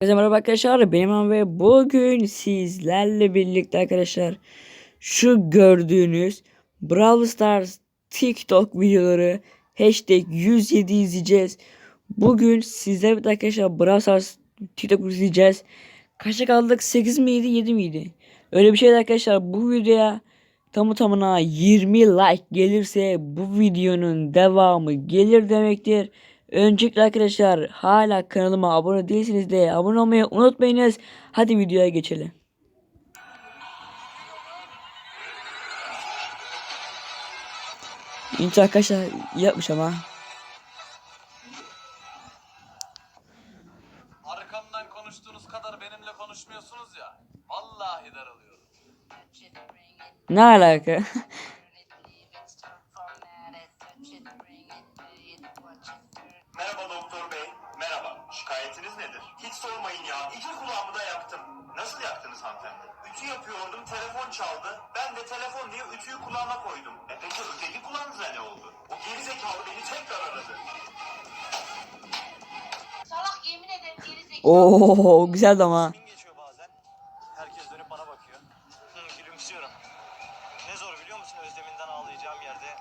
Herkese merhaba arkadaşlar benim Aman ve bugün sizlerle birlikte arkadaşlar şu gördüğünüz Brawl Stars TikTok videoları hashtag 107 izleyeceğiz. Bugün sizlerle birlikte arkadaşlar Brawl Stars TikTok izleyeceğiz. Kaça kaldık 8 miydi 7 miydi? Öyle bir şeydi arkadaşlar bu videoya tamı tamına 20 like gelirse bu videonun devamı gelir demektir. Öncelikle arkadaşlar hala kanalıma abone değilseniz de abone olmayı unutmayınız. Hadi videoya geçelim. İnce arkadaşlar yapmış ama. Arkamdan konuştuğunuz kadar benimle konuşmuyorsunuz ya. Vallahi daralıyorum. Ne alaka? Telefon çaldı. Ben de telefon diye ütüyü kulağıma koydum. E peki öteki kulağınıza ne oldu? O gerizekalı beni tekrar aradı. Salak yemin ederim geri zekalı. Oo güzeldi ama. Gün geçiyor bazen. Herkes dönüp bana bakıyor. Hı, gülümsüyorum. Ne zor biliyor musun özleminden ağlayacağım yerde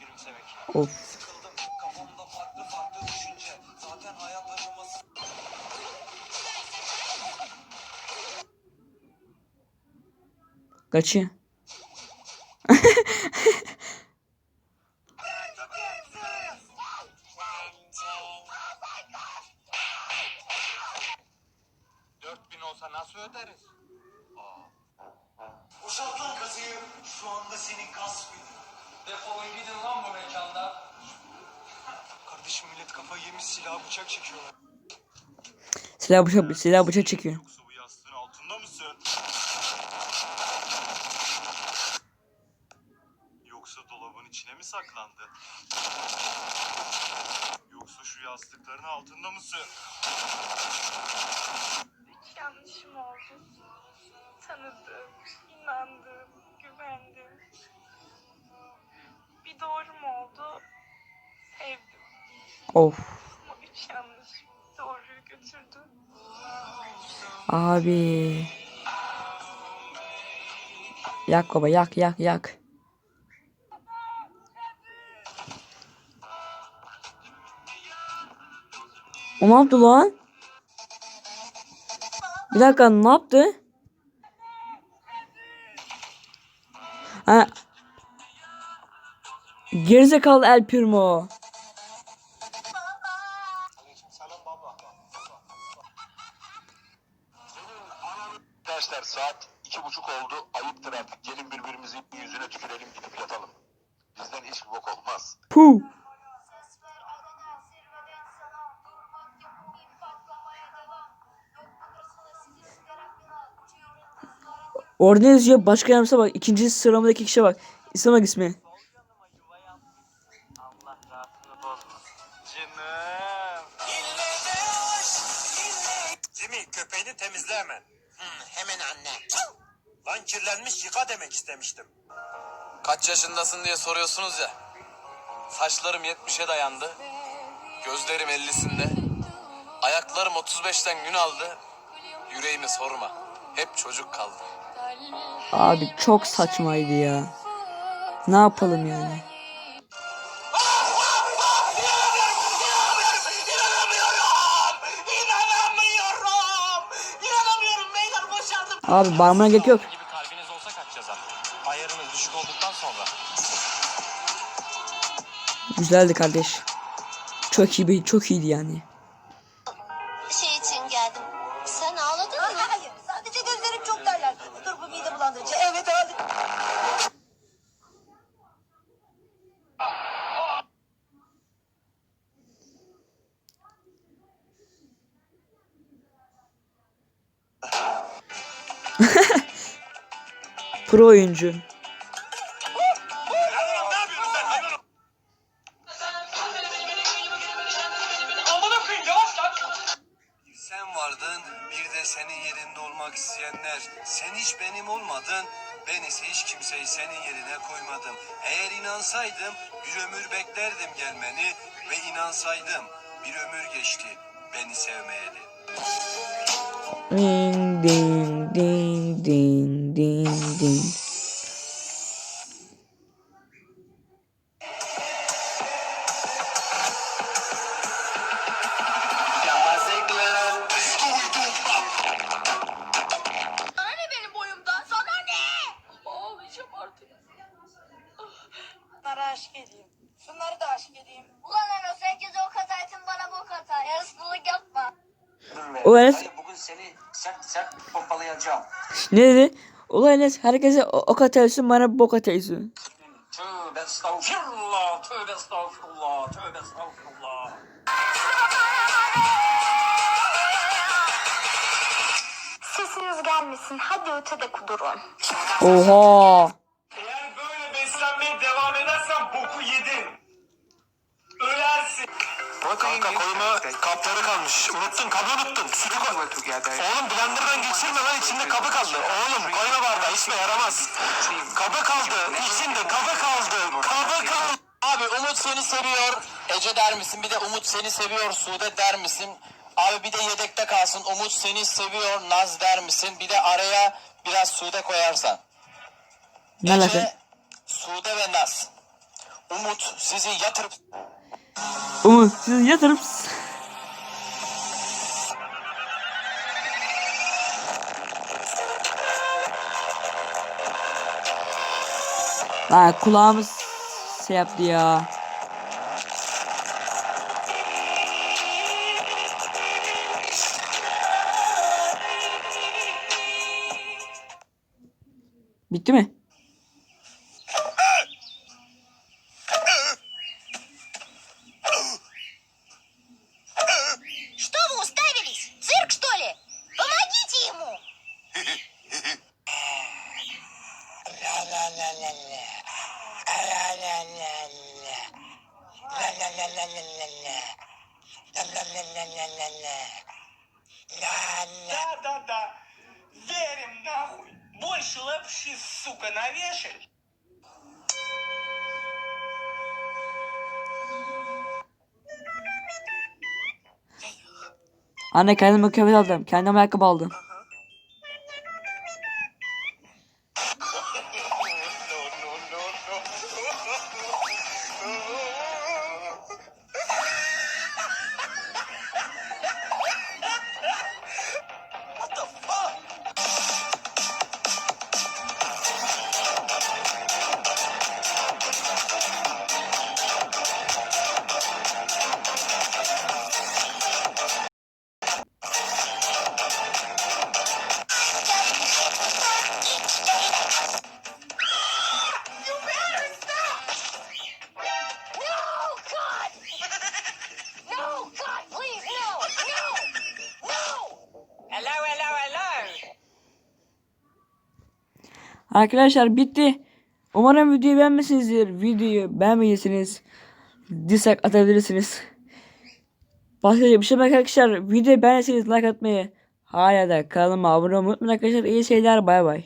gülümsemek. Of. Sıkıldım. Kafamda farklı farklı düşünce. Zaten hayat aşaması. Kaçı? Dört bin olsa nasıl öderiz? Boşalt lan kasayı. Şu anda senin gasp ediyor. Defolun gidin lan bu mekandan. Kardeşim millet kafayı yemiş silah bıçak çekiyorlar. Silah bıçak, silah bıçak çekiyor. Yoksa bu yastığın altında mısın? Yoksa dolabın içine mi saklandı? Yoksa şu yastıkların altında mısın? Hiç yanlışım oldu. Tanıdım, inandım, güvendim. Bir doğrum oldu. Sevdim. Of. Ama üç yanlış doğruyu götürdü. Abi. Yak baba yak yak yak. O ne yaptı lan? Bir dakika ne yaptı? Ha. Gerizekalı El Primo. Arkadaşlar saat iki buçuk oldu. Ayıptır artık. Gelin birbirimizin yüzüne tükürelim gidip yatalım. Bizden hiçbir bok olmaz. Puh. Yazıyor? Başka yardımcısı bak. İkinci sıramadaki kişiye bak. İsme bak ismi. Jimmy köpeğini temizle hemen. hemen anne. Lan kirlenmiş yıka demek istemiştim. Kaç yaşındasın diye soruyorsunuz ya. Saçlarım 70'e dayandı. Gözlerim 50'sinde. Ayaklarım 35'ten gün aldı. Yüreğimi sorma. Hep çocuk kaldı. Abi çok saçmaydı ya. Ne yapalım yani? Abi bağırmana gerek yok. Güzeldi kardeş. Çok iyi çok iyiydi yani. Pro oyuncu. Sen vardın, bir de senin yerinde olmak isteyenler. Sen hiç benim olmadın, ben ise hiç kimseyi senin yerine koymadım. Eğer inansaydım, bir ömür beklerdim gelmeni ve inansaydım, bir ömür geçti beni sevmeyeli. Ding ding ding ding aşık edeyim. Şunları da aşık edeyim. Ulan Enes herkese o kataysın bana bu kata. Yarısılık yapma. O Enes Bugün seni sert sert pompalayacağım. ne dedi? Ulan Enes herkese o- ok atıyorsun bana bok atıyorsun. Tövbe estağfurullah, tövbe estağfurullah, tövbe estağfurullah. Sesiniz gelmesin. Hadi ötede kudurun. Oha. Beslenmeye devam edersen boku yedin. Ölersin. Kanka koyma kapları kalmış. Unuttun kabı unuttun. Sütü koy. Oğlum blenderdan geçirme lan içinde kabı kaldı. Oğlum koyma bardağı işime yaramaz. Kabı kaldı. İçinde kabı kaldı. Kabı kaldı. Abi Umut seni seviyor. Ece der misin? Bir de Umut seni seviyor. Sude der misin? Abi bir de yedekte kalsın. Umut seni seviyor. Naz der misin? Bir de araya biraz Sude koyarsan. Ne? Ece, Sude ve Naz. Umut sizi yatırıp Umut siz yatırıp Lan kulağımız şey yaptı ya. Bitti mi? Да-да-да. Верим нахуй. Больше лапши, сука, навешай. Anne kendime kıyafet aldım. Kendime ayakkabı aldım. Arkadaşlar bitti. Umarım videoyu beğenmişsinizdir. Videoyu beğenmediyseniz dislike atabilirsiniz. Başka bir şey yok arkadaşlar. Videoyu beğendiyseniz like atmayı hala da kanalıma abone olmayı unutmayın arkadaşlar. İyi şeyler bay bay.